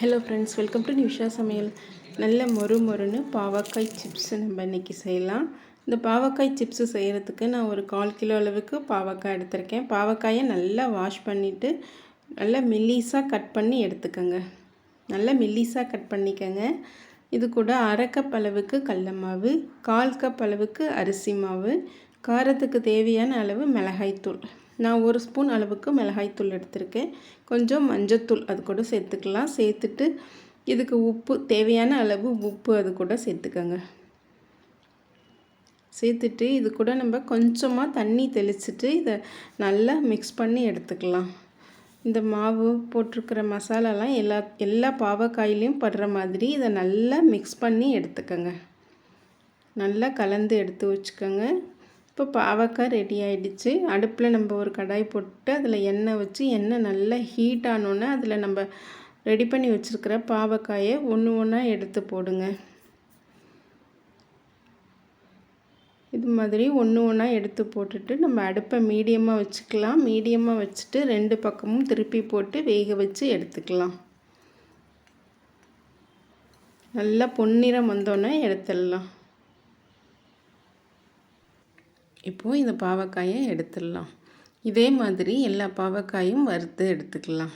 Hello friends welcome to Nisha சமையல் நல்ல மொறு மொறுன்னு பாவக்காய் சிப்ஸு நம்ம இன்றைக்கி செய்யலாம். இந்த பாவக்காய் சிப்ஸு செய்கிறதுக்கு நான் ஒரு கால் கிலோ அளவுக்கு பாவக்காய் எடுத்திருக்கேன். பாவக்காயை நல்லா வாஷ் பண்ணிவிட்டு நல்லா மெல்லிஸாக கட் பண்ணி எடுத்துக்கோங்க. நல்லா மெல்லிஸாக கட் பண்ணிக்கோங்க. இது கூட அரை கப் அளவுக்கு கடல மாவு கால் கப் அளவுக்கு அரிசி மாவு காரத்துக்கு தேவையான அளவு மிளகாய்த்தூள். நான் ஒரு ஸ்பூன் அளவுக்கு மிளகாய்த்தூள் எடுத்திருக்கேன். கொஞ்சம் மஞ்சத்தூள் அது கூட சேர்த்துக்கலாம். சேர்த்துட்டு இதுக்கு உப்பு தேவையான அளவு உப்பு அது கூட சேர்த்துக்கோங்க. சேர்த்துட்டு இது கூட நம்ம கொஞ்சமாக தண்ணி தெளிச்சுட்டு இதை நல்லா மிக்ஸ் பண்ணி எடுத்துக்கலாம். இந்த மாவு போட்டிருக்கிற மசாலாலாம் எல்லா எல்லா பாவக்காயிலையும் படுற மாதிரி இதை நல்லா மிக்ஸ் பண்ணி எடுத்துக்கோங்க. நல்லா கலந்து எடுத்து வச்சுக்கோங்க. இப்போ பாவக்காய் ரெடி ஆகிடுச்சு அடுப்பில் நம்ம ஒரு கடாய் போட்டு அதில் எண்ணெய் வச்சு எண்ணெய் நல்லா ஹீட் ஆனோன்னே அதில் நம்ம ரெடி பண்ணி வச்சுருக்கிற பாவக்காயை ஒன்று ஒன்றா எடுத்து போடுங்க. இது மாதிரி ஒன்று ஒன்றா எடுத்து போட்டுட்டு நம்ம அடுப்பை மீடியமாக வச்சுக்கலாம். மீடியமாக வச்சுட்டு ரெண்டு பக்கமும் திருப்பி போட்டு வேக வச்சு எடுத்துக்கலாம். நல்லா பொன்னிறம் வந்தோன்னே எடுத்துடலாம். இப்போது இந்த பாவக்காயை எடுத்துடலாம். இதே மாதிரி எல்லா பாவக்காயும் வறுத்து எடுத்துக்கலாம்.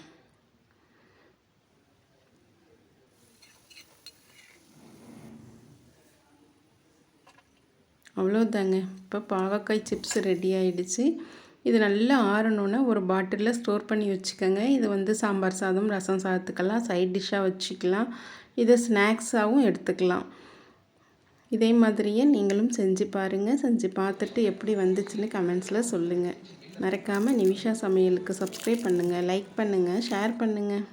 அவ்வளோதாங்க இப்போ பாவக்காய் சிப்ஸ் ரெடி ஆகிடுச்சு இது நல்லா ஆறணுன்னா ஒரு பாட்டிலில் ஸ்டோர் பண்ணி வச்சுக்கோங்க. இது வந்து சாம்பார் சாதம் ரசம் சாதத்துக்கெல்லாம் சைட் டிஷ்ஷாக வச்சுக்கலாம். இதை ஸ்நாக்ஸாகவும் எடுத்துக்கலாம். இதே மாதிரியே நீங்களும் செஞ்சு பாருங்கள் செஞ்சு பார்த்துட்டு எப்படி வந்துச்சுன்னு கமெண்ட்ஸில் சொல்லுங்கள் மறக்காமல் நிமிஷா சமையலுக்கு சப்ஸ்கிரைப் பண்ணுங்கள் லைக் பண்ணுங்கள் ஷேர் பண்ணுங்கள்